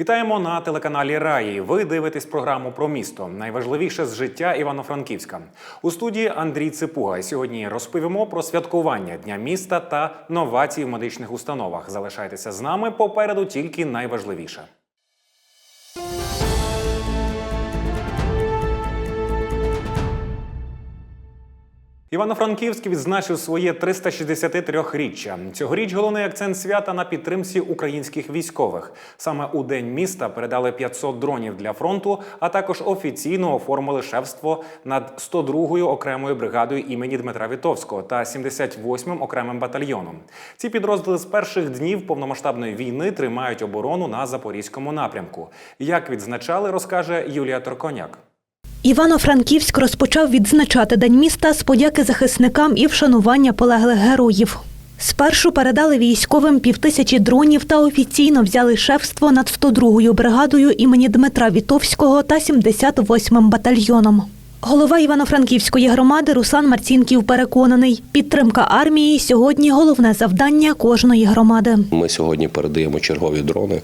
Вітаємо на телеканалі Раї. Ви дивитесь програму про місто. Найважливіше з життя Івано-Франківська. У студії Андрій Ципуга. Сьогодні розповімо про святкування Дня міста та новації в медичних установах. Залишайтеся з нами. Попереду тільки найважливіше. Івано-Франківськ відзначив своє 363-річчя. Цьогоріч головний акцент свята на підтримці українських військових. Саме у день міста передали 500 дронів для фронту, а також офіційно оформили шефство над 102-ю окремою бригадою імені Дмитра Вітовського та 78-м окремим батальйоном. Ці підрозділи з перших днів повномасштабної війни тримають оборону на запорізькому напрямку. Як відзначали, розкаже Юлія Торконяк. Івано-Франківськ розпочав відзначати День міста з подяки захисникам і вшанування полеглих героїв. Спершу передали військовим півтисячі дронів та офіційно взяли шефство над 102-ю бригадою імені Дмитра Вітовського та 78-м батальйоном. Голова Івано-Франківської громади Руслан Марцінків переконаний, підтримка армії сьогодні головне завдання кожної громади. Ми сьогодні передаємо чергові дрони,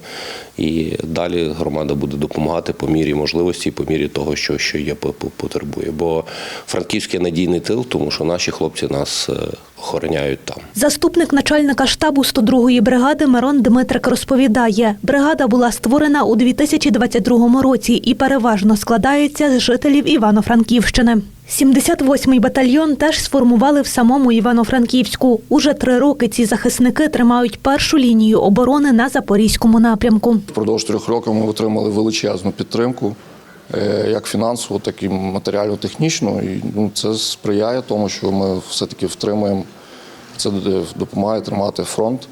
і далі громада буде допомагати по мірі можливості, по мірі того, що, що є по- по- потребує. Бо Франківський надійний тил, тому що наші хлопці нас е, охороняють там. Заступник начальника штабу 102-ї бригади Мирон Дмитрик розповідає, бригада була створена у 2022 році і переважно складається з жителів Івано-Франківщини. 78-й батальйон теж сформували в самому Івано-Франківську. Уже три роки ці захисники тримають першу лінію оборони на запорізькому напрямку. Впродовж трьох років ми отримали величезну підтримку, е, як фінансову, так і матеріально-технічну. І ну, це сприяє тому, що ми все-таки втримуємо, це допомагає тримати фронт.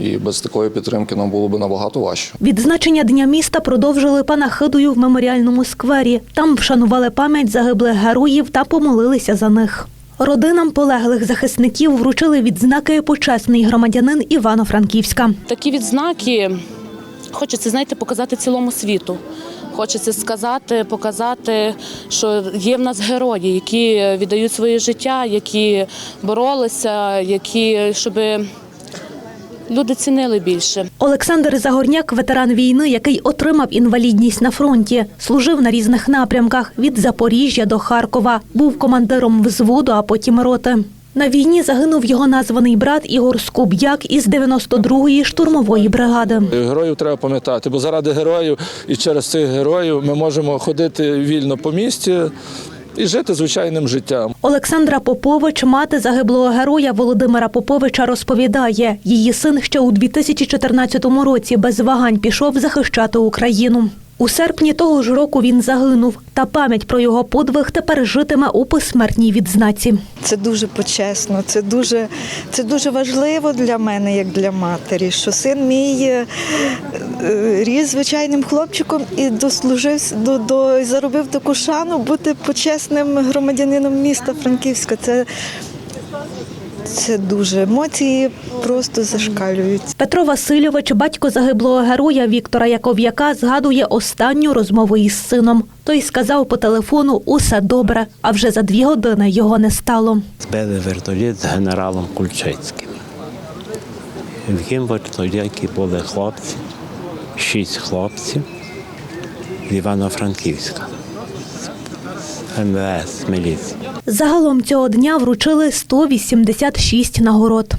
І без такої підтримки нам було б набагато важче. Відзначення Дня міста продовжили панахидою в меморіальному сквері. Там вшанували пам'ять загиблих героїв та помолилися за них. Родинам полеглих захисників вручили відзнаки почесний громадянин Івано-Франківська. Такі відзнаки хочеться, знаєте, показати цілому світу. Хочеться сказати, показати, що є в нас герої, які віддають своє життя, які боролися, які щоб люди цінили більше. Олександр Загорняк, ветеран війни, який отримав інвалідність на фронті, служив на різних напрямках від Запоріжжя до Харкова. Був командиром взводу, а потім роти. На війні загинув його названий брат Ігор Скуб'як із 92-ї штурмової бригади. Героїв треба пам'ятати, бо заради героїв і через цих героїв ми можемо ходити вільно по місті і жити звичайним життям. Олександра Попович, мати загиблого героя Володимира Поповича, розповідає, її син ще у 2014 році без вагань пішов захищати Україну. У серпні того ж року він загинув, та пам'ять про його подвиг тепер житиме у посмертній відзнаці. Це дуже почесно, це дуже, це дуже важливо для мене, як для матері, що син мій е, ріс звичайним хлопчиком і дослужився до, до і заробив таку шану бути почесним громадянином міста Франківська. Це, це дуже емоції просто зашкалюють. Петро Васильович, батько загиблого героя Віктора Яков'яка, згадує останню розмову із сином. Той сказав по телефону усе добре, а вже за дві години його не стало. збили вертоліт з генералом Кульчицьким. В яким вертольоті були хлопці, шість хлопців з Івано-Франківська, МВС, з міліції. Загалом цього дня вручили 186 нагород.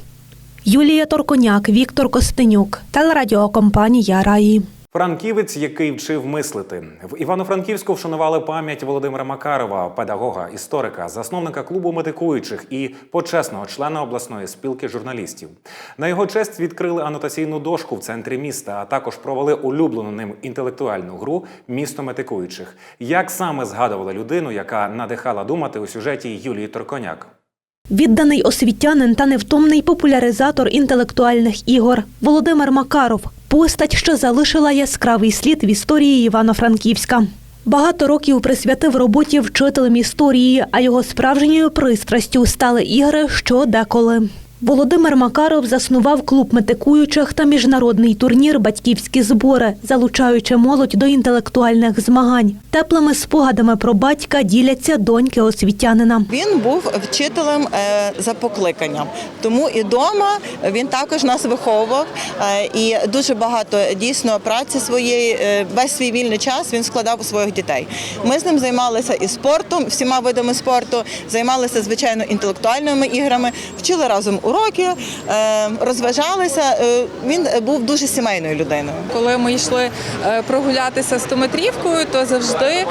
Юлія Торконяк, Віктор Костенюк, телерадіокомпанія Раї. Франківець, який вчив мислити. В Івано-Франківську вшанували пам'ять Володимира Макарова, педагога, історика, засновника клубу медикуючих і почесного члена обласної спілки журналістів. На його честь відкрили анотаційну дошку в центрі міста, а також провели улюблену ним інтелектуальну гру Місто медикуючих. Як саме згадували людину, яка надихала думати у сюжеті Юлії Торконяк? Відданий освітянин та невтомний популяризатор інтелектуальних ігор Володимир Макаров постать, що залишила яскравий слід в історії Івано-Франківська. Багато років присвятив роботі вчителем історії, а його справжньою пристрастю стали ігри що деколи. Володимир Макаров заснував клуб метикуючих та міжнародний турнір Батьківські збори, залучаючи молодь до інтелектуальних змагань. Теплими спогадами про батька діляться доньки освітянина. Він був вчителем е, за покликанням, тому і вдома він також нас виховував. е, І дуже багато дійсно праці своєї, е, весь свій вільний час він складав у своїх дітей. Ми з ним займалися і спортом, всіма видами спорту, займалися звичайно інтелектуальними іграми, вчили разом уроки, е, розважалися. Е, Він був дуже сімейною людиною. Коли ми йшли е, прогулятися стометрівкою, то завжди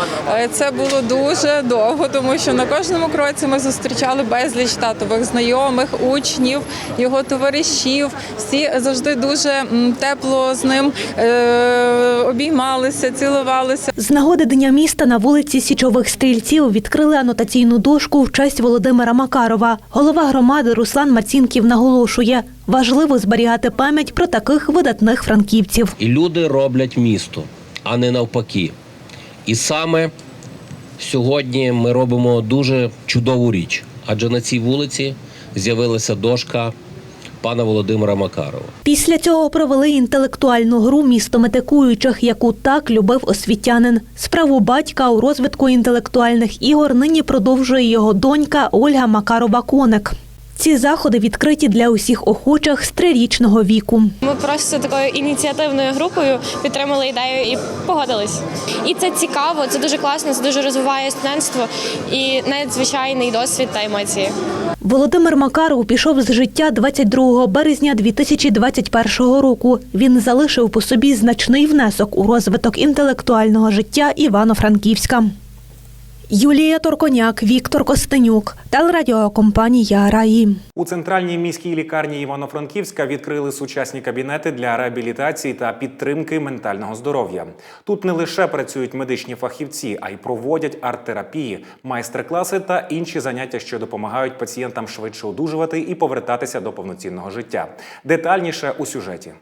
це було дуже довго, тому що на кожному кроці ми зустрічали безліч татових знайомих, учнів, його товаришів. Всі завжди дуже тепло з ним обіймалися, цілувалися. З нагоди Дня міста на вулиці Січових стрільців відкрили анотаційну дошку в честь Володимира Макарова. Голова громади Руслан Марцінків наголошує, важливо зберігати пам'ять про таких видатних франківців. І люди роблять місто, а не навпаки. І саме сьогодні ми робимо дуже чудову річ, адже на цій вулиці з'явилася дошка пана Володимира Макарова. Після цього провели інтелектуальну гру місто метикуючих, яку так любив освітянин. Справу батька у розвитку інтелектуальних ігор нині продовжує його донька Ольга Макарова Коник. Ці заходи відкриті для усіх охочих з трирічного віку. Ми просто такою ініціативною групою підтримали ідею і погодились. І це цікаво, це дуже класно, це дуже розвиває студентство і надзвичайний досвід та емоції. Володимир Макаров пішов з життя 22 березня 2021 року. Він залишив по собі значний внесок у розвиток інтелектуального життя Івано-Франківська. Юлія Торконяк, Віктор Костенюк, телерадіокомпанія Раї. У центральній міській лікарні Івано-Франківська відкрили сучасні кабінети для реабілітації та підтримки ментального здоров'я. Тут не лише працюють медичні фахівці, а й проводять арт-терапії, майстер-класи та інші заняття, що допомагають пацієнтам швидше одужувати і повертатися до повноцінного життя. Детальніше у сюжеті.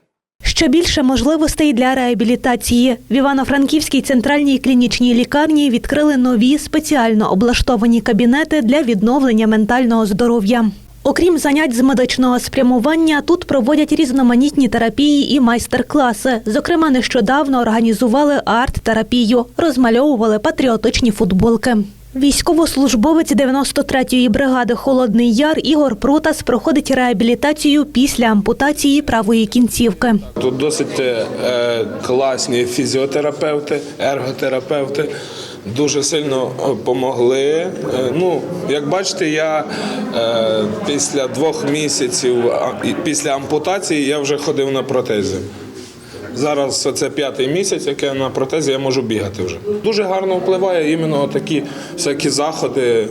Ще більше можливостей для реабілітації. В Івано-Франківській центральній клінічній лікарні відкрили нові спеціально облаштовані кабінети для відновлення ментального здоров'я. Окрім занять з медичного спрямування, тут проводять різноманітні терапії і майстер-класи. Зокрема, нещодавно організували арт-терапію, розмальовували патріотичні футболки. Військовослужбовець 93-ї бригади Холодний Яр Ігор Протас проходить реабілітацію після ампутації правої кінцівки. Тут досить е, класні фізіотерапевти, ерготерапевти. Дуже сильно допомогли. Е, ну, як бачите, я е, після двох місяців після ампутації я вже ходив на протезі. Зараз це п'ятий місяць, як я на протезі, я можу бігати вже. Дуже гарно впливає іменно такі всякі заходи.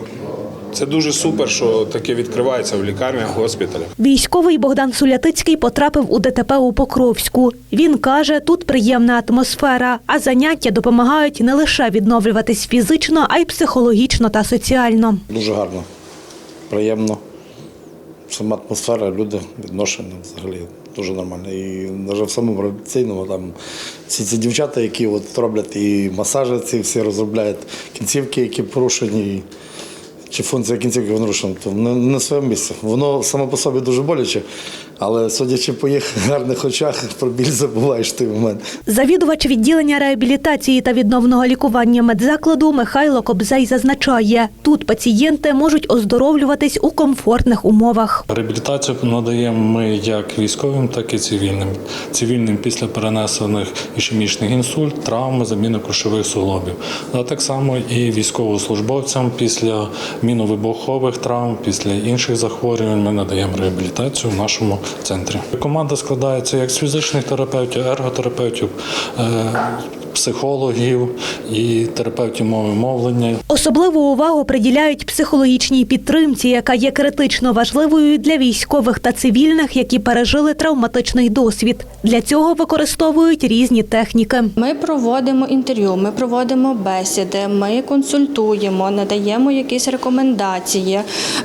Це дуже супер, що таке відкривається в лікарнях, госпіталях. Військовий Богдан Сулятицький потрапив у ДТП у Покровську. Він каже, тут приємна атмосфера, а заняття допомагають не лише відновлюватись фізично, а й психологічно та соціально. Дуже гарно, приємно. Сама атмосфера, люди, відношення взагалі дуже нормально. І навіть в самому реабілітаційному там всі ці дівчата, які от роблять і масажі ці всі розробляють кінцівки, які порушені. Чи функція кінцівки нарушена, то не не на своєму місці. Воно само по собі дуже боляче, але судячи по їх гарних очах, про біль забуваєш в той момент. Завідувач відділення реабілітації та відновного лікування медзакладу Михайло Кобзей зазначає, тут пацієнти можуть оздоровлюватись у комфортних умовах. Реабілітацію надаємо ми як військовим, так і цивільним. Цивільним після перенесених ішемічних інсульт, травми, заміни кушових суглобів. А так само і військовослужбовцям після міновибухових травм, після інших захворювань ми надаємо реабілітацію в нашому центрі. Команда складається як з фізичних терапевтів, ерготерапевтів, е, психологів і терапевтів мови мовлення. Особливу увагу приділяють психологічній підтримці, яка є критично важливою для військових та цивільних, які пережили травматичний досвід. Для цього використовують різні техніки. Ми проводимо інтерв'ю, ми проводимо бесіди, ми консультуємо, надаємо якісь рекомендації,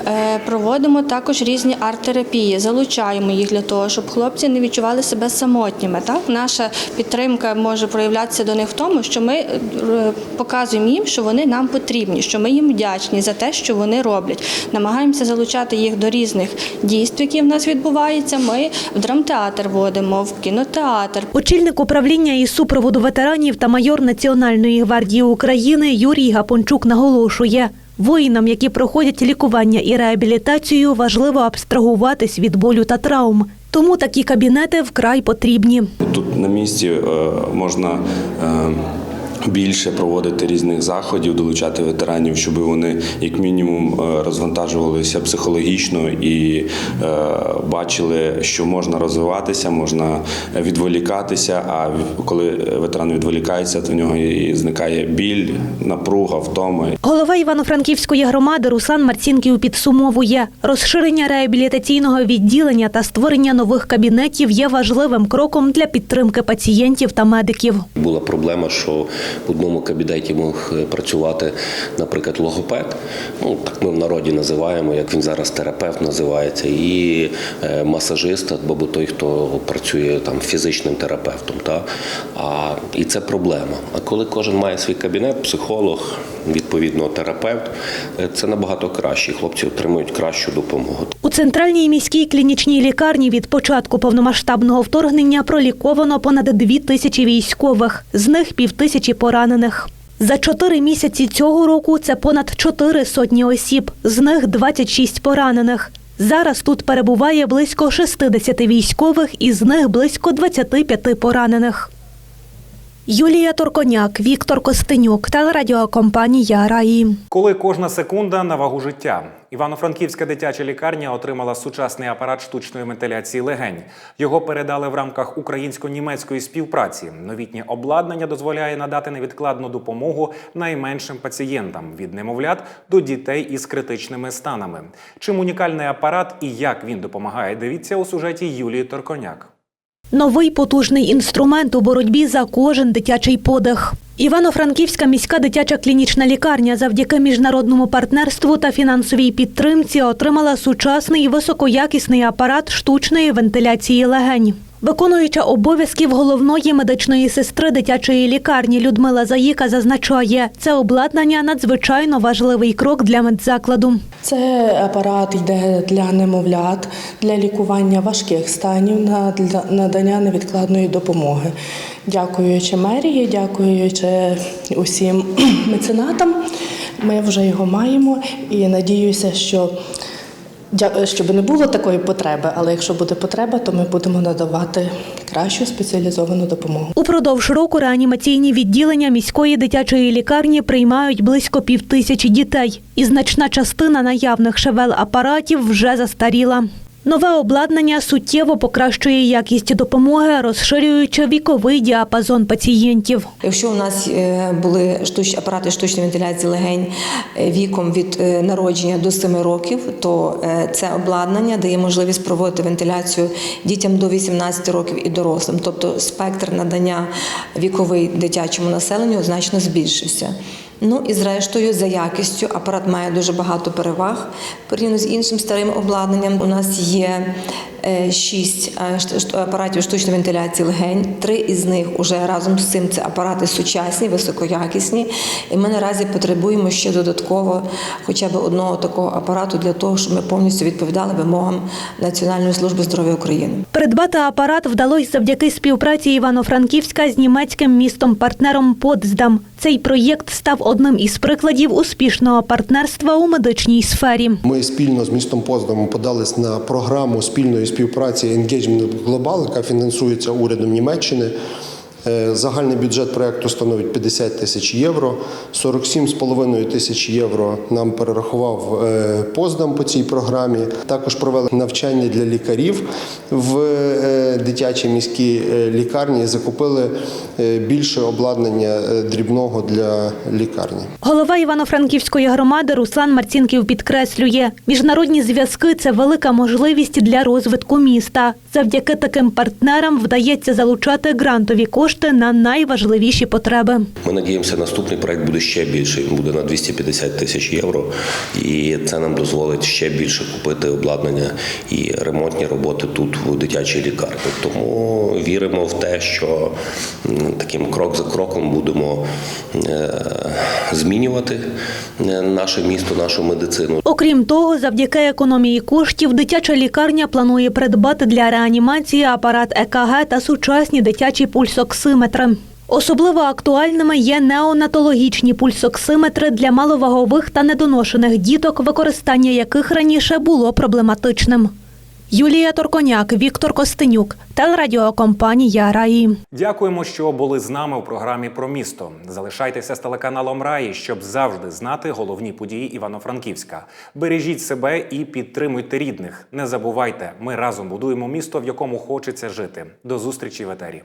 е, проводимо також різні арт-терапії, залучаємо їх для того, щоб хлопці не відчували себе самотніми. Так, наша підтримка може проявлятися до них них в тому, що ми е, показуємо їм, що вони нам потрібні, що ми їм вдячні за те, що вони роблять. Намагаємося залучати їх до різних дійств, які в нас відбуваються. Ми в драмтеатр водимо, в кінотеатр. Очільник управління із супроводу ветеранів та майор Національної гвардії України Юрій Гапончук наголошує. Воїнам, які проходять лікування і реабілітацію, важливо абстрагуватись від болю та травм. Тому такі кабінети вкрай потрібні. Тут на місці е, можна е, більше проводити різних заходів, долучати ветеранів, щоб вони як мінімум е, розвантажувалися психологічно і е, бачили, що можна розвиватися, можна відволікатися. А в- коли ветеран відволікається, то в нього і зникає біль, напруга, втома. Голова Івано-Франківської громади Руслан Марцінків підсумовує, розширення реабілітаційного відділення та створення нових кабінетів є важливим кроком для підтримки пацієнтів та медиків. Була проблема, що в одному кабінеті мог е, працювати, наприклад, логопед. Ну так ми в народі називаємо, як він зараз терапевт називається, і е, масажист, або той, хто працює там фізичним терапевтом. Та? А, і це проблема. А коли кожен має свій кабінет, психолог, відповідно, терапевт, е, це набагато краще. Хлопці отримують кращу допомогу. У центральній міській клінічній лікарні від початку повномасштабного вторгнення проліковано понад дві тисячі військових, з них півтисячі поранених. За чотири місяці цього року це понад чотири сотні осіб, з них 26 поранених. Зараз тут перебуває близько 60 військових, із них близько 25 поранених. Юлія Торконяк, Віктор Костенюк, телерадіокомпанія Раї. Коли кожна секунда на вагу життя. Івано-Франківська дитяча лікарня отримала сучасний апарат штучної вентиляції легень. Його передали в рамках українсько-німецької співпраці. Новітнє обладнання дозволяє надати невідкладну допомогу найменшим пацієнтам від немовлят до дітей із критичними станами. Чим унікальний апарат і як він допомагає, дивіться у сюжеті Юлії Торконяк. Новий потужний інструмент у боротьбі за кожен дитячий подих. Івано-Франківська міська дитяча клінічна лікарня завдяки міжнародному партнерству та фінансовій підтримці отримала сучасний високоякісний апарат штучної вентиляції легень. Виконуюча обов'язків головної медичної сестри дитячої лікарні Людмила Заїка зазначає, це обладнання надзвичайно важливий крок для медзакладу. Це апарат йде для немовлят, для лікування важких станів, для надання невідкладної допомоги. Дякуючи мерії, дякуючи усім меценатам, ми вже його маємо і надіюся, що щоб не було такої потреби, але якщо буде потреба, то ми будемо надавати кращу спеціалізовану допомогу. Упродовж року реанімаційні відділення міської дитячої лікарні приймають близько півтисячі дітей, і значна частина наявних шевел апаратів вже застаріла. Нове обладнання суттєво покращує якість допомоги, розширюючи віковий діапазон пацієнтів. Якщо у нас е, були апарати штучної вентиляції легень е, віком від е, народження до 7 років, то це обладнання дає можливість проводити вентиляцію дітям до 18 років і дорослим. Тобто спектр надання віковий дитячому населенню значно збільшився. Ну і зрештою, за якістю апарат має дуже багато переваг порівняно з іншим старим обладнанням. У нас є е, шість е, апаратів штучної вентиляції легень. Три із них уже разом з цим це апарати сучасні, високоякісні. І ми наразі потребуємо ще додатково хоча б одного такого апарату для того, щоб ми повністю відповідали вимогам Національної служби здоров'я України. Придбати апарат вдалося завдяки співпраці Івано-Франківська з німецьким містом-партнером Потсдам. Цей проєкт став одним із прикладів успішного партнерства у медичній сфері. Ми спільно з містом Поздом подались на програму спільної співпраці Engagement Global, яка фінансується урядом Німеччини. Е, Загальний бюджет проекту становить 50 тисяч євро. 47,5 тисяч євро нам перерахував е, Поздам по цій програмі. Також провели навчання для лікарів в е, дитячій міській лікарні. Закупили більше обладнання дрібного для лікарні. Голова Івано-Франківської громади Руслан Марцінків підкреслює, міжнародні зв'язки це велика можливість для розвитку міста. Завдяки таким партнерам вдається залучати грантові кошти кошти на найважливіші потреби. Ми надіємося, наступний проект буде ще більший. Він буде на 250 тисяч євро, і це нам дозволить ще більше купити обладнання і ремонтні роботи тут в дитячій лікарні. Тому віримо в те, що таким крок за кроком будемо е, змінювати е, наше місто, нашу медицину. Окрім того, завдяки економії коштів, дитяча лікарня планує придбати для реанімації апарат ЕКГ та сучасні дитячі пульсоксиметри. Особливо актуальними є неонатологічні пульсоксиметри для маловагових та недоношених діток, використання яких раніше було проблематичним. Юлія Торконяк, Віктор Костенюк, телерадіокомпанія Раї. Дякуємо, що були з нами у програмі про місто. Залишайтеся з телеканалом Раї, щоб завжди знати головні події Івано-Франківська. Бережіть себе і підтримуйте рідних. Не забувайте, ми разом будуємо місто, в якому хочеться жити. До зустрічі в етері.